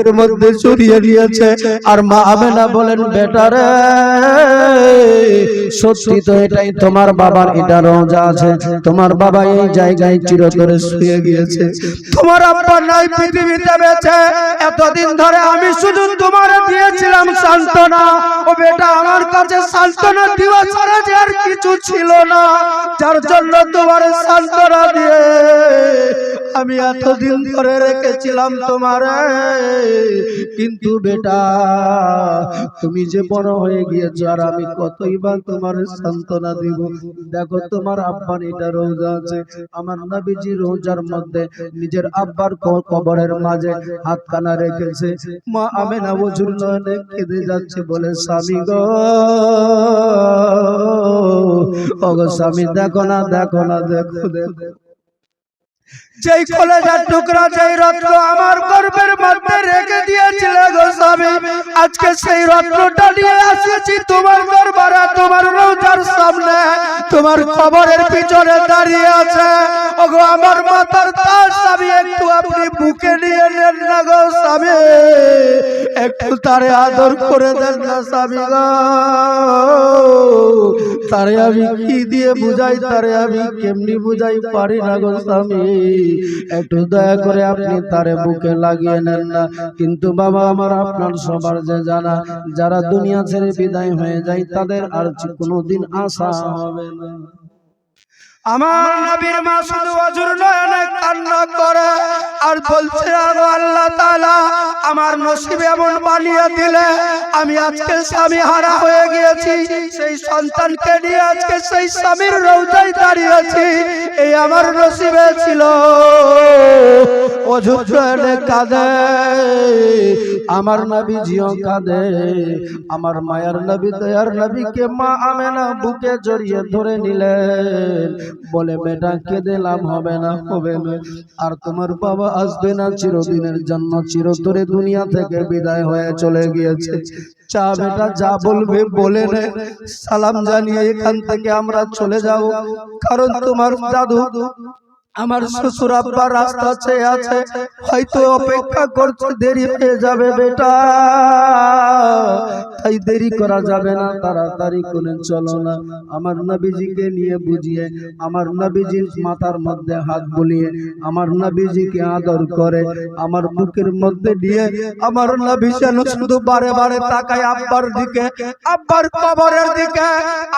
এর মধ্যে চড়িয়ে নিয়েছে। আর মা আমেনা বলেন, বেটারে, সত্যি তো এটাই, তোমার বাবার এটা রোজা আছে। তোমার বাবা এই জায়গায় চিরতরে শুয়ে গিয়েছে। তোমার আব্বা নাই, পৃথিবীতে বেঁচে। এতদিন ধরে আমি শুধু তোমার দিয়েছিলাম সান্ত্বনা। ও বেটা, আমার কাছে সান্ত্বনা দেওয়া ছাড়া যে আর কিছু ছিল না। যার জন্য তোমার সান্ত্বনা দিয়ে আমি এতদিন ধরে রেখেছিলাম তোমারে। কিন্তু বেটা, তুমি যে বড় হয়ে গিয়েছো আর আমি কতই বা তোমার সান্ত্বনা দিব? দেখো, তোমার আব্বার এটা রোজা আছে। আমার নবীজি রোজার মধ্যে নিজের আব্বার কবরের মাঝে হাত কানা রেখেছে। মা আমেনা বজুর নয়নে কেঁদে যাচ্ছে, বলে, স্বামী গো স্বামী, দেখো না দেখো না, দেখো দেখো। যেই কলেজার টুকরা যেই রত্ন আমার গর্বের মধ্যে রেখে দিয়েছিল গো স্বামী। আজকে সেই রত্নটা নিয়ে এসেছি তোমার দরবারে তোমার রোজার সামনে। তোমার খবরের পিছনে দাঁড়িয়ে আছে। ওগো আমার মাথার তার স্বামী একটু আপনি বুকে নিয়ে আদর করে দেন না স্বামী তারে আমি কি দিয়ে বুঝাই, তারে আমি কেমনি বুঝাই পারি না গো স্বামী। একটু দয়া করে আপনি তারে বুকে লাগিয়ে নেন না। কিন্তু বাবা আমার আপনার সবার যে জানা, যারা দুনিয়া ছেড়ে বিদায় হয়ে যায়, তাদের আর কোনোদিন আশা হবে না। আমার নবীর মা শুধু অজুর নয়নে কান্না করে আর বলছে আল্লাহ তাআলা আমার নসিব এমন বানিয়ে দিলে আমি আজকে স্বামী হারা হয়ে গিয়েছি, সেই সন্তানকে নিয়ে আজকে সেই স্বামীর রৌজায় দাঁড়িয়েছি, এই আমার নসিবে ছিল। অজুর নয়নে কাঁদে, আমার নবী জিও কাঁদে, আমার মায়ার নবী, দয়ার নবীকে মা আমেনা বুকে জড়িয়ে ধরে নিলেন। বলে, বেটা কেঁদে লাভ হবে না হবে না। আর তোমার বাবা আসবে না, চিরদিনের জন্য চিরতরে দুনিয়া থেকে বিদায় হয়ে চলে গিয়েছে। চা বেটা, যা বলবে, বলে নে। সালাম জানিয়ে এখান থেকে আমরা চলে যাব। কারণ তোমার দাদু আমার শ্বশুর আব্বা রাস্তা চেয়ে আছে হয়তো অপেক্ষা করছে দেরি হয়ে যাবে বেটা। তাই দেরি করা যাবে না তাড়াতাড়ি করে চলো না। আমার নবীজিকে নিয়ে বুঝিয়ে আমার নবীজির মাথার মধ্যে হাত বুলিয়ে আমার নবীজিকে আদর করে আমার বুকের মধ্যে দিয়ে আমার নবী যেন শুধু বারে বারে তাকায় আব্বার দিকে আব্বার কবরের দিকে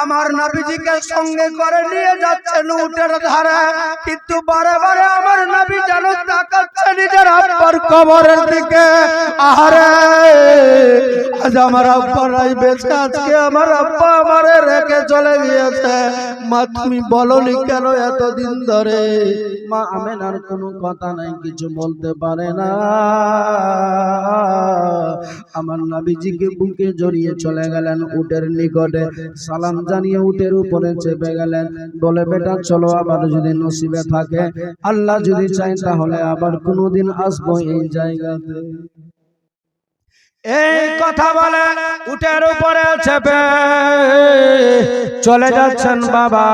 আমার নবীজিকে সঙ্গে করে নিয়ে যাচ্ছেন উটের ধারে। কিন্তু আমার এতদিন ধরে? মা কোনো কথা নাই, কিছু বলতে পারে না। আমার নাবিজিকে বুকে জড়িয়ে চলে গেলেন উটের নিকটে। সালাম জানিয়ে উটের উপরে চেপে গেলেন। বলে, বেটা, চলো, আবার যদি নসিবে থাকে আল্লাহ যদি চাই তাহলে আবার কোনোদিন আসব এই জায়গাতে। এই কথা বলে উটের উপরে চেপে। চলে যাচ্ছেন বাবা।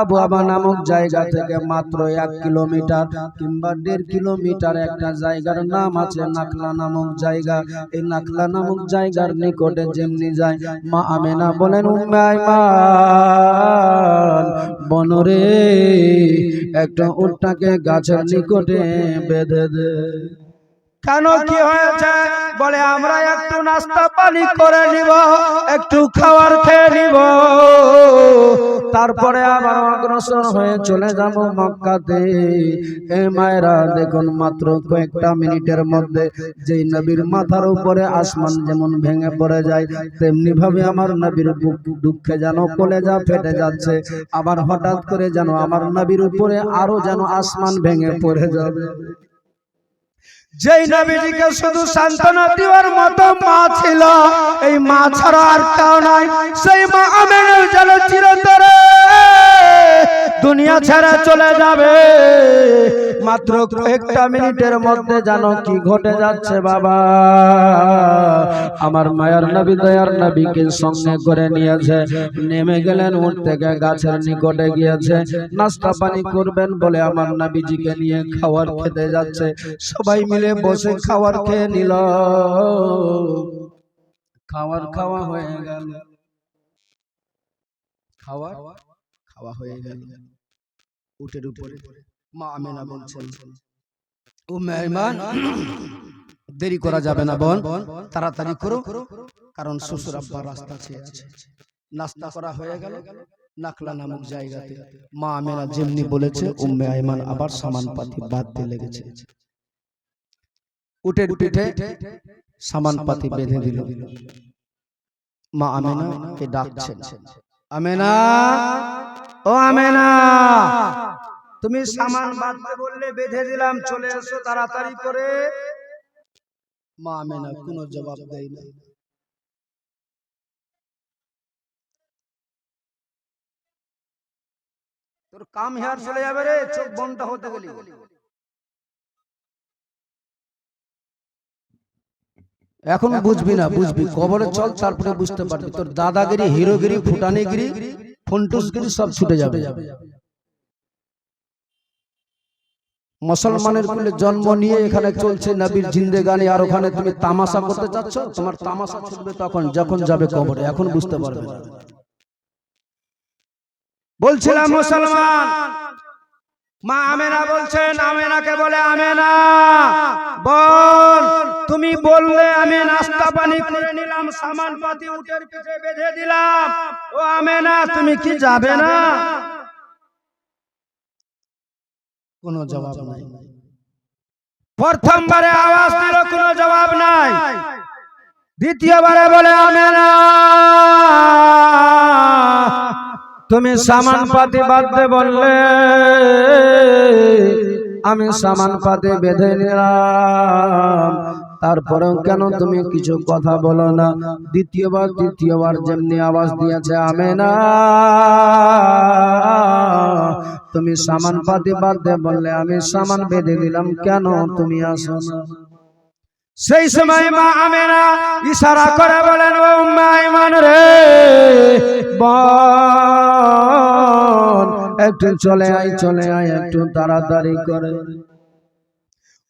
আবু আবা নামক জায়গা থেকে মাত্র এক কিলোমিটার কিংবা দেড় কিলোমিটার একটা জায়গার নাম আছে নাকলা নামক জায়গা। এই নাকলা নামক জায়গার নিকটে যেমনি যায় মা আমেনা বলেন বনরে একটা উটটাকে গাছের নিকটে বেঁধে দে। কেন কি হয়েছে? বলে আমরা একটু নাস্তা পানি করে নিব একটু খাবার খেয়ে নিব। তারপরে আবার অগ্রসর হয়ে চলে যাব মক্কাতে। এ মায়েরা দেখুন মাত্র কয়েকটা মিনিটের মধ্যে যেই নবীর মাথার উপরে আসমান যেমন ভেঙে পড়ে যায় তেমনি ভাবে আমার নবীর বুক দুঃখে যেন কলেজা ফেটে যাচ্ছে। আবার হঠাৎ করে যেন আমার নবীর উপরে আরও যেন আসমান ভেঙে পড়ে যাবে। যেই নবীজিকে শুধু সান্ত্বনা দেওয়ার মতো মা ছিল, এই মা ছাড়া আর কেউ নাই। সেই মা আমেনের যেন চিরতরে দুনিয়া ছেড়ে চলে যাবে। মাত্র কয়েকটা মিনিটের মধ্যে জানো কি ঘটে যাচ্ছে বাবা? আমার মায়ার নবী দয়ার নবীকে সঙ্গে করে নিয়েছে। নেমে গেলেন, উঠ থেকে গাছের নিকটে গিয়েছে। নাস্তা পানি করবেন বলে আমার নবীজিকে নিয়ে খাওয়ার খেতে যাচ্ছে। সবাই মিলে বসে খাওয়ার খেয়ে নিল। খাওয়ার খাওয়া হয়ে গেল। খাওয়া খাওয়া হয়ে গেল। উটের উপরে মা আমেনা বলছেন, ও মেহমান দেরি করা যাবে না বোন। তাড়াতাড়ি করো। কারণ শ্বশুর আব্বা রাস্তা চেয়ে আছে। নাস্তা করা হয়ে গেল। নাকলা নামক জায়গাতে মা আমেনা যেমনি বলেছে উম্মে আইমান আবার সামান পাতি বাদ দিয়ে লেগেছে। উটের পিঠে সামান পাতি বেঁধে দিল। মা আমেনা কে ডাকছেন। আমেনা ও আমেনা তুমি সামান বাঁধতে বললে বেঁধে দিলাম চলে এসো তাড়াতাড়ি করে। মা আমেনা কোনো জবাব দেয় না। তোর কাম হেয়ার চলে যাবে রে চোখ বন্ধ হতে গেলি। এখন বুঝবি না বুঝবি কবরে চল তারপরে বুঝতে পারবি। তোর দাদাগিরি হিরোগিরি ফুটানিগিরি ফন্টুসগিরি সব ছুটে যাবে। মুসলমানের জন্ম নিয়ে এখানে চলছে নবীর জিন্দেগানি আর ওখানে তুমি তামাশা করতে চাচ্ছ? তোমার তামাশা ছুটবে তখন, যখন যাবে কবরে, এখন বুঝতে পারবে বলছিলাম মুসলমান, মা আমেনা বলছেন, আমেনাকে বলে, আমেনা, বল, তুমি বললে আমি নাস্তা পানি করে নিলাম সামান পাতি উটের পিঠে বেঁধে দিলাম। ও আমেনা, তুমি কি যাবে না? কোনো জবাব নাই। প্রথমবারে আওয়াজ দিল কোনো জবাব নাই। দ্বিতীয়বারে বলে আমেনা তুমি সামান পাতি বাঁধতে বললে আমি সামান পাতি বেঁধে নিলাম। তারপরেও কেন তুমি কিছু কথা বলো না? দ্বিতীয়বার তৃতীয়বার যেমনি আওয়াজ দিয়েছে আমে না তুমি সামান পাতি বাঁধতে বললে আমি সামান বেঁধে দিলাম কেন তুমি আসো না? সেই সময় মা আমেনা ইশারা করে বলেন ও মাইমান রে বোন একটু চলে আয় চলে আয় একটু তাড়াতাড়ি করে।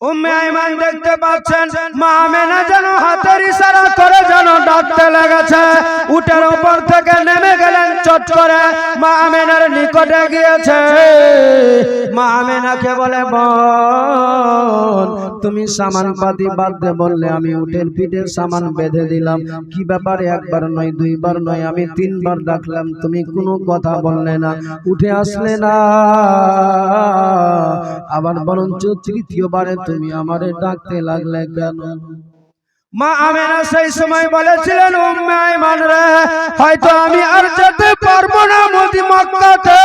উম্মে আইমান দেখতে পাচ্ছেন মা আমেনা যেন হাতের ইশারা করে যেন ডাকতে লেগেছে। উটের উপর থেকে নেমে গেলেন চট করে। মা আমেনার নিকটে গিয়েছে। মা আমেনাকে বলে বোন তুমি সামান পাতি বাঁধতে বললে আমি উটের পিঠে সামান বেঁধে দিলাম। কি ব্যাপারে একবার নয় দুইবার নয় আমি তিনবার ডাকলাম। তুমি কোনো কথা বললে না। উঠে আসলে না। আবার বরঞ্চ তৃতীয়বারে তুমি আমারে ডাকতে লাগলে কেন? মা আমেনা সেই সময় বলেছিলেন, উম্মে আইমান রে, হয়তো আমি আর যেতে পারব না মোদি মক্কাতে।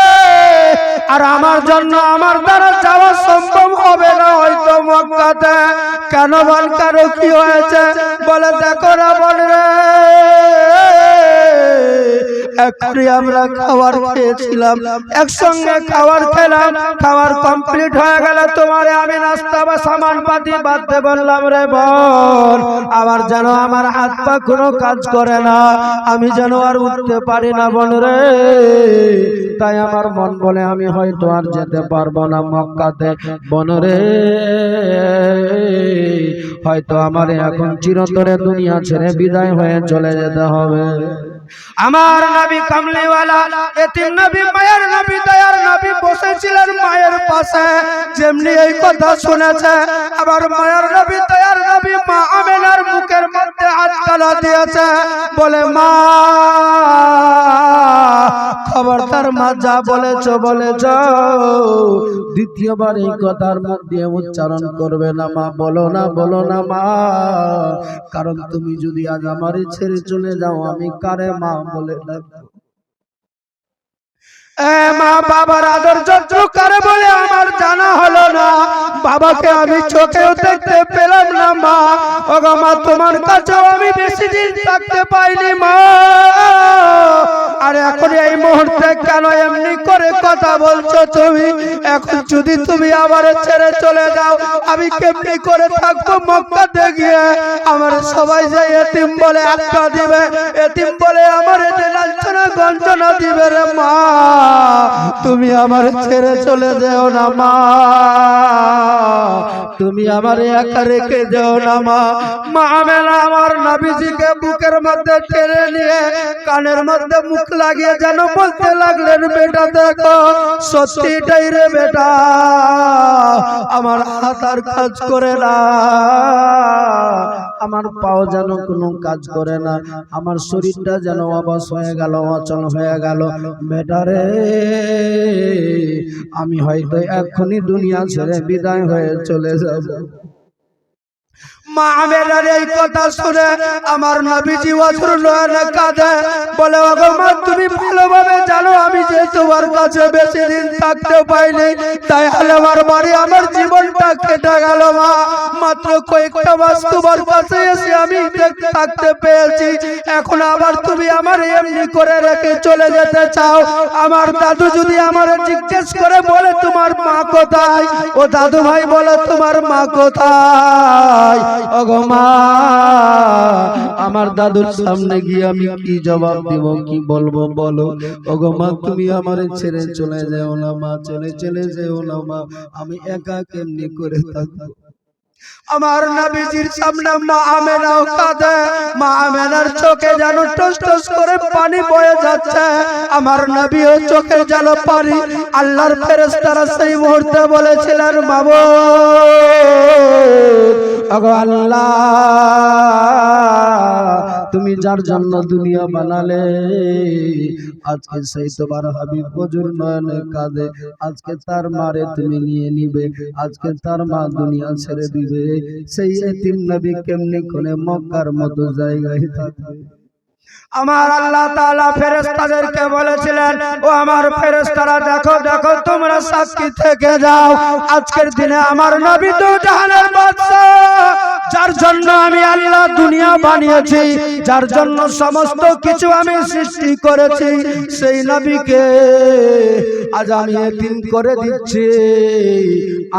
আর আমার জন্য আমার দ্বারা যাওয়া সম্ভব হবে না হয়তো মক্কাতে। কেন বল, কারও কি হয়েছে? বলে, দেখো না বল রে এখনই আমরা খাবার খেয়েছিলাম। একসঙ্গে খাবার খেলাম। খাবার কমপ্লিট হয়ে গেল তোমারে আমি নাস্তা বা সামান পাতি বললাম, রে বল আবার যেন আমার হাত পা কোনো কাজ করে না, আমি যেন আর উঠতে পারি না বল রে। তাই আমার মন বলে আমি হয়তো আর যেতে পারব না মক্কাতে। বন রে, হয়তো আমার এখন চিরতরে দুনিয়া ছেড়ে বিদায় হয়ে চলে যেতে হবে। আমার নবী কামলিওয়ালা, এতিম নবী, মায়ের নবী, দয়ার নবী বসেছিলেন মায়ের পাশে। যেমনি এই কথা শুনেছে, আবার মায়ের নবী, দয়ার নবী মা আমেনার মুখের মধ্যে হাত কালা দিয়েছে। বলে, মা দ্বিতীয়বার এই কথার মুখ দিয়ে উচ্চারণ করবে না মা, বলো না বলো না মা। কারণ তুমি যদি আজ আমারই ছেড়ে চলে যাও, আমি কারে মা বলে মা, বাবার আদর যত্ন করে বলে আমার জানা হলো না। বাবাকে আমি চোখেও দেখতে পেলাম না মা। ও মা, তোমার কাছেও আমি বেশি দিন থাকতে পাইনি মা। কেন এমনি করে কথা বলছো তুমি? এখন যদি তুমি আমার ছেড়ে চলে যাও, আমি কেমনি করে থাকব মক্কা দেখিয়ে আমার সবাই যে এতিম বলে একটা দিবে, এতিম বলে আমার গঞ্জনা দিবে রে মা, তুমি আমার ছেড়ে চলে যেও না মা। তুমি আমার একা রেখে যেও না মা। মা মেলা আমার নাবিজিকে বুকের মধ্যে টেনে নিয়ে কানের মধ্যে মুখ লাগিয়ে যেন বলতে লাগলেন, বেটা দেখো, সত্যিটাই রে বেটা, আমার হাত আর কাজ করে না। আমার পাও যেন কোনো কাজ করে না। আমার শরীরটা যেন অবাস হয়ে গেল, অচল হয়ে গেল। বেটারে, আমি হয়তো এখনই দুনিয়া ছেড়ে বিদায় হয়ে চলে যাব। মা আমেনার এই কথা শুনে আমার নবীজি কাঁদে। বলে মা, তুমি জানো, আমি যে তোমার কাছে বেশি পাইনি। তাই আমার বাড়ি, আমার জীবনটা কেটে মা। তোমার কাছে এসে আমি থাকতে এখন আবার তুমি আমার এমনি করে রেখে চলে যেতে চাও। আমার দাদু যদি আমার জিজ্ঞেস করে বলে, তোমার মা কোথায়? ও দাদু ভাই বলে, তোমার মা কোথায়? আমার দাদুর সামনে গিয়ে আমি কি জবাব দিব, কি বলব বলো? ওগো মা, তুমি আমার ছেড়ে চলে যেও না মা, চলে চলে যেও না মা, আমি একা কেমনি করে থাকব? আমার নবীজির সামনে মা আমেনাও কাঁদে, মা আমেনার চোখে যেন টস টস করে পানি বয়ে যাচ্ছে। আমার নবীও চোখে যেন পানি, আল্লাহর ফেরেশতারা সেই মুহূর্তে বলেছিলেন বাবু তুমি যার জন্য দুনিয়া বানালে, আজকে সেই তোমার হাবিব বজুর নয়নে কাঁদে, আজকে তার মারে তুমি নিয়ে নিবে, আজকে তার মা দুনিয়া ছেড়ে দিবে। সেই এতিম নবী কেমনি করে মক্কার মতো জায়গায় থাকবে আমার আল্লাহ তাআলা ফেরেশতাদেরকে বলেছিলেন, ও আমার ফেরেশতারা, দেখো দেখো, তোমরা সাক্ষী থেকে যাও। আজকের দিনে আমার নবী তো জাহানের বাদশা যার জন্য আমি আল্লাহ দুনিয়া বানিয়েছি, যার জন্য সমস্ত কিছু আমি সৃষ্টি করেছি, সেই নবীকে আজ আমি এতিম করে দিচ্ছি।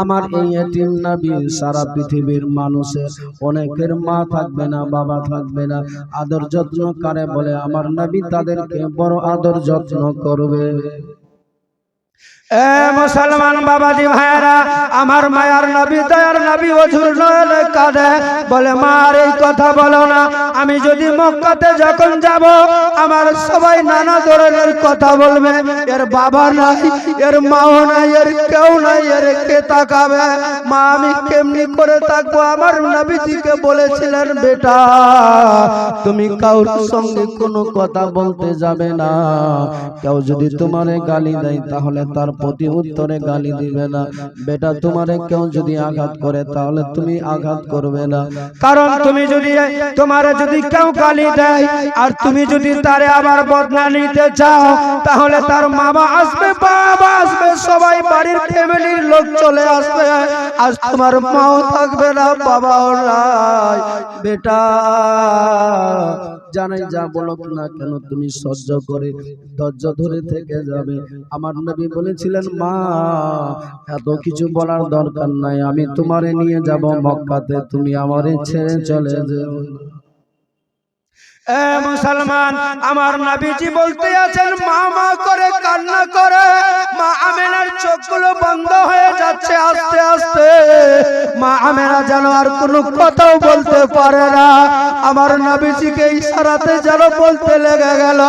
আমার এই এতিম নবী সারা পৃথিবীর মানুষের অনেকের মা থাকবে না, বাবা থাকবে না। আদর যত্ন কারে বলে, আমার নবী তাদেরকে বড় আদর যত্ন করবে। এ মুসলমান বাবাজি ভাইরা আমার মায়ার নবী, দয়ার নবী অঝুর নয়নে কাঁদে। বলে মার এই কথা বলো না। আমি যদি মক্কাতে যখন যাব, আমার সবাই নানা ধরনের কথা বলবে। এর বাবা নাই, এর মাও নাই, এর কেউ নাই, এর কে তাকাবে? মা, আমি কেমনি করে থাকব আমার নবীজিকে বলেছিলেন, বেটা, তুমি কাউর সঙ্গে কোনো কথা বলতে যাবে না। কেউ যদি তোমারে গালি দেয়, তাহলে তার প্রতি উত্তরে গালি দিবে না। বেটা, তোমারে কেউ যদি আঘাত করে, তাহলে তুমি আঘাত করবে না। কারণ তুমি যদি তোমারে যদি কেউ গালি দেয়, আর তুমি যদি তারে আবার বদলা নিতে চাও, তাহলে তার মামা আসবে, বাবা আসবে, সবাই বাড়ির ফ্যামিলির লোক চলে আসবে। আজ তোমার মাও থাকবে না, বাবাও নাই। বেটা জানাই, যা বলক না কেন তুমি সহ্য করে ধৈর্য ধরে থেকে যাবে? আমার নবী বলেছিলেন, মা, এত কিছু বলার দরকার নাই, আমি তোমারে নিয়ে যাব মক্কাতে, তুমি আমারে ছেড়ে চলে যেও। মুসলমান, আমার নবীজি বলতে আছেন, মা মা করে কান্না করে, মা আমেনার চোখগুলো বন্ধ হয়ে যাচ্ছে আস্তে আস্তে। মা আমেনা যেন আর কোনো কথাও বলতে পারে না। আমার নবীজিকে ইশারাতে যেন বলতে লেগে গেল।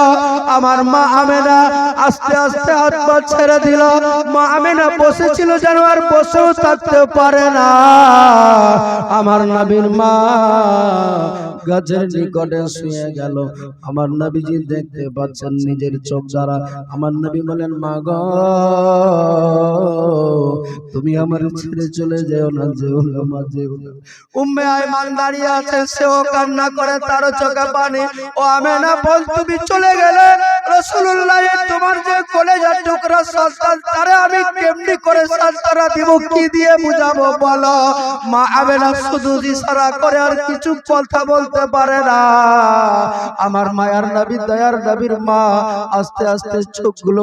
আমার মা আমেনা আস্তে আস্তে হাত পা ছেড়ে দিল। মা আমেনা বসেছিল যেন আর বসেও থাকতে পারে না। আমার নবীর মা গাছের নিকটে শুয়ে গেল। আমার নবীজি দেখতে পাচ্ছেন নিজের চোখ দ্বারা। আমার নবী বলেন, মা গ, তুমি আমার ছেড়ে চলে যেও না যেও না, মা, যেও না। উম্মে আয়মান দাঁড়িয়ে আছে, সেও কান্না করে তার চোখে পানি। ও আমেনা বল তুমি চলে গেলে? রসুল যে আমার মায়ার নবী, দয়ার মা, আস্তে আস্তে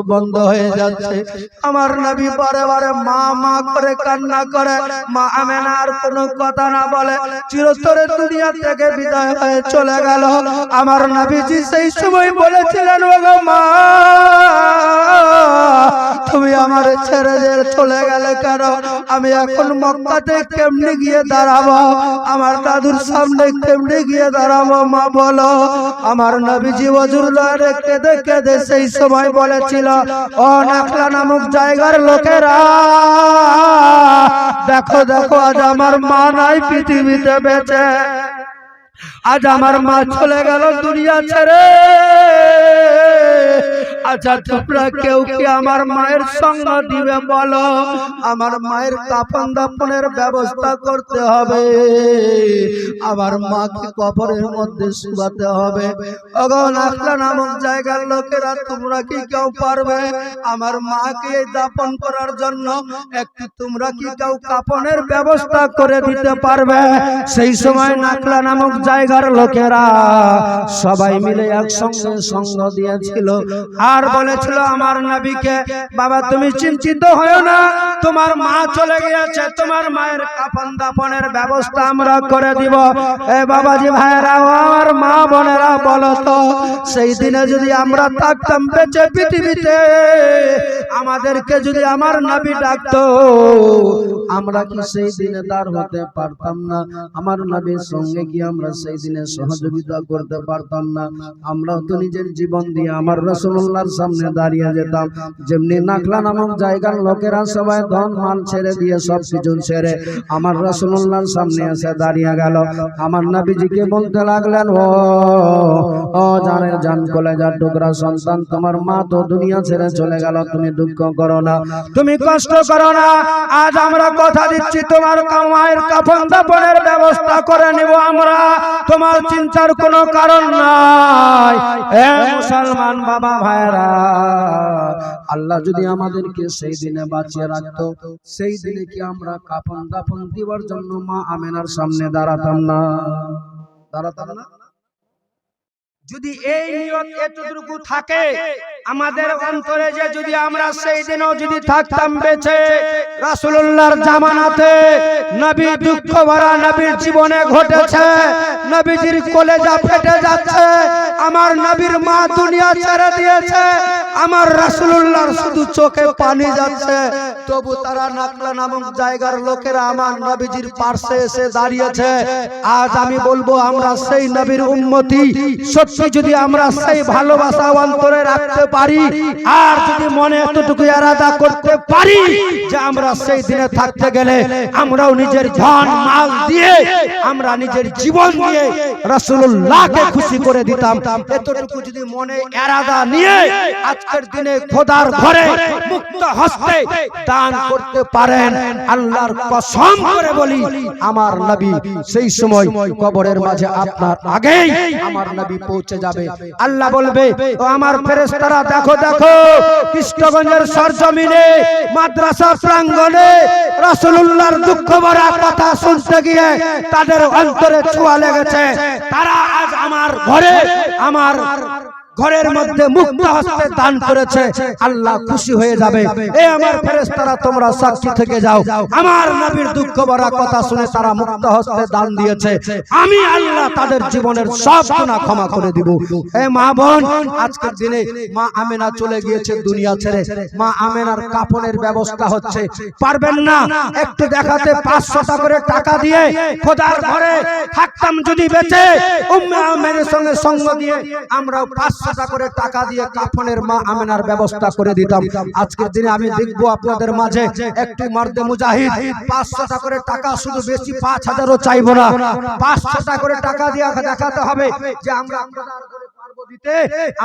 বন্ধ হয়ে যাচ্ছে। আমার বারে বারে মা মা করে কান্না করে। মা আমেনা আর কোনো কথা না বলে। চিরতরে দুনিয়া থেকে বিদায় হয়ে চলে গেল। আমার নবীজি সেই সময় বলেছিলেন, ওগো মা তুমি আমার ছেড়ে চলে গেলে কেন? আমি এখন মক্কাতে কেমনে গিয়ে দাঁড়াবো? আমার দাদুর সামনে কেমনে গিয়ে দাঁড়াবো? মা বলো, আমার নবীজি ওজুল্লাহ কেঁদে কেঁদে সেই সময় বলেছিল, ও নাকলা নামক জায়গার লোকেরা, দেখো দেখো, আজ আমার মা নাই পৃথিবীতে বেঁচে। আজ আমার মা চলে গেল দুনিয়া ছেড়ে। আচ্ছা তোমরা কেউ কি আমার মায়ের সঙ্গ দিবে বলো? আমার মায়ের কাপন দাপনের ব্যবস্থা করতে হবে। আমার মাকে কবরের মধ্যে শুয়াতে হবে। অগন আখলা নামক জায়গার লোকেরা, তোমরা কি কেউ পারবে? আমার মাকে দাপন করার জন্য একটি তোমরা কি কেউ কাপনের ব্যবস্থা করে দিতে পারবে? সেই সময় নাকলা নামক জায়গার লোকেরা সবাই মিলে একসঙ্গে সঙ্গ দিয়েছিল। আর বলেছিল আমার নবীকে, বাবা, তুমি চিন্তিত হয়েও না। তোমার মা চলে গিয়েছে, তোমার মায়ের কাপন দাপনের ব্যবস্থা আমরা করে দিব। এ বাবাজি ভাইরা আমার মা বোনেরা, বলো তো, সেই দিনে যদি আমরা থাকতাম বেঁচে পৃথিবীতে, আমাদেরকে যদি আমার নাবি ডাকতো, আমরা কি সেই দিনে তার হতে পারতাম না? আমার নবীর সঙ্গে গিয়ে আমরা সেই দিনে সহযোগিতা করতে পারতাম না? আমরাও তো নিজের জীবন দিয়ে আমার রসুল্লাহর সামনে দাঁড়িয়ে যেতাম। যেমনি নাকলা নামক জায়গার লোকেরা সবাই ধন মাল ছেড়ে দিয়ে সব কিছু ছেড়ে আমার রসুল্লাহর সামনে এসে দাঁড়িয়ে গেল। আমার নবীজিকে বলতে লাগলেন, ও ও জানের জান কলেজার টুকরা সন্তান, তোমার মা তো দুনিয়া ছেড়ে চলে গেল, তুমি দুঃখ করো না, তুমি কষ্ট করো না। আজ আমরা কথা দিচ্ছি, তোমার মায়ের কাফন দাপনের ব্যবস্থা করে নিব আমরা। তোমার চিন্তার কোনো কারণ নাই। এ মুসলমান বাবা আল্লাহ যদি আমাদেরকে সেই দিনে বাঁচিয়ে রাখতো, সেই দিনে কি আমরা কাপন দাপন দিবার জন্য মা আমেনার সামনে দাঁড়াতাম না? দাঁড়াতাম না? যদি এই নিয়ত এতটুকু থাকে, আমাদের অন্তরে যে যদি আমরা সেই দিনও যদি থাকতাম বেঁচে রাসুল্লাহর জামানাতে নবী দুঃখ ভরা নবীর জীবনে ঘটেছে, নবীজির কলেজা ফেটে যাচ্ছে, আমার নবীর মা দুনিয়া ছেড়ে দিয়েছে আমার রাসূলুল্লাহর শুধু চোখে পানি যাচ্ছে, তবু তারা নাকলা নামক জায়গার লোকেরা আমার নবীজির পার্শ্বে এসে দাঁড়িয়েছে। আজ আমি বলব, আমরা সেই নবীর উম্মতি। সত্যি যদি আমরা সেই ভালোবাসা অন্তরে রাখতে পারি, আর যদি মনে এতটুকু এরাদা করতে পারি যে আমরা সেই দিনে থাকতে গেলে আমরাও নিজের ধন, মাল দিয়ে, আমরা নিজের জীবন দিয়ে রাসূলুল্লাহকে খুশি করে দিতাম। এতটুকু যদি মনে এরাদা নিয়ে আজকের দিনে খোদার ঘরে মুক্ত হস্তে দান করতে পারেন। আল্লাহর কসম করে বলি আমার নবী সেই সময় কবরের মাঝে আপনার আগেই আমার নবী পৌঁছে যাবে। আল্লাহ বলবে ও আমার ফেরেশতারা দেখো দেখো কৃষ্ণগঞ্জের সরজমিনে মাদ্রাসা প্রাঙ্গণে রাসূলুল্লাহর দুঃখ ভরা কথা শুনতে গিয়ে তাদের অন্তরে ছোঁয়া লেগেছে। তারা আজ আমার ঘরে আমার ঘরের মধ্যে মুক্ত হস্তে দান করেছে, আল্লাহ খুশি হয়ে যাবে। এ আমার ফেরেশতারা, তোমরা সাক্ষী থেকে যাও। আমার নবীর দুঃখ ভরা কথা শুনে তারা মুক্ত হস্তে দান দিয়েছে। আমি আল্লাহ তাদের জীবনের সব গুনাহ ক্ষমা করে দিব। এ মা বোন, আজকের দিনে মা আমেনা চলে গিয়েছে দুনিয়া ছেড়ে। মা আমেনার কাপনের ব্যবস্থা হচ্ছে। পারবেন না একটু দেখাতে পাঁচশো টাকা করে টাকা দিয়ে খোদার ঘরে থাকতাম যদি বেঁচে, উম্মে আমেনের সঙ্গে সঙ্গ দিয়ে আমরাও পাঁচশো টাকা করে টাকা দিয়ে কাফনের মা আমেনার ব্যবস্থা করে দিতাম। আজকের দিনে আমি দেখব আপনাদের মাঝে একটু মারদে মুজাহিদ পাঁচশো করে টাকা শুধু বেশি পাঁচ হাজারও চাইব না। পাঁচশো করে টাকা দিয়ে দেখাতে হবে যে আমরা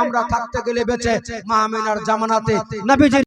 আমরা থাকতে গেলে বেঁচে মা আমেনার জামানাতে। নবীজির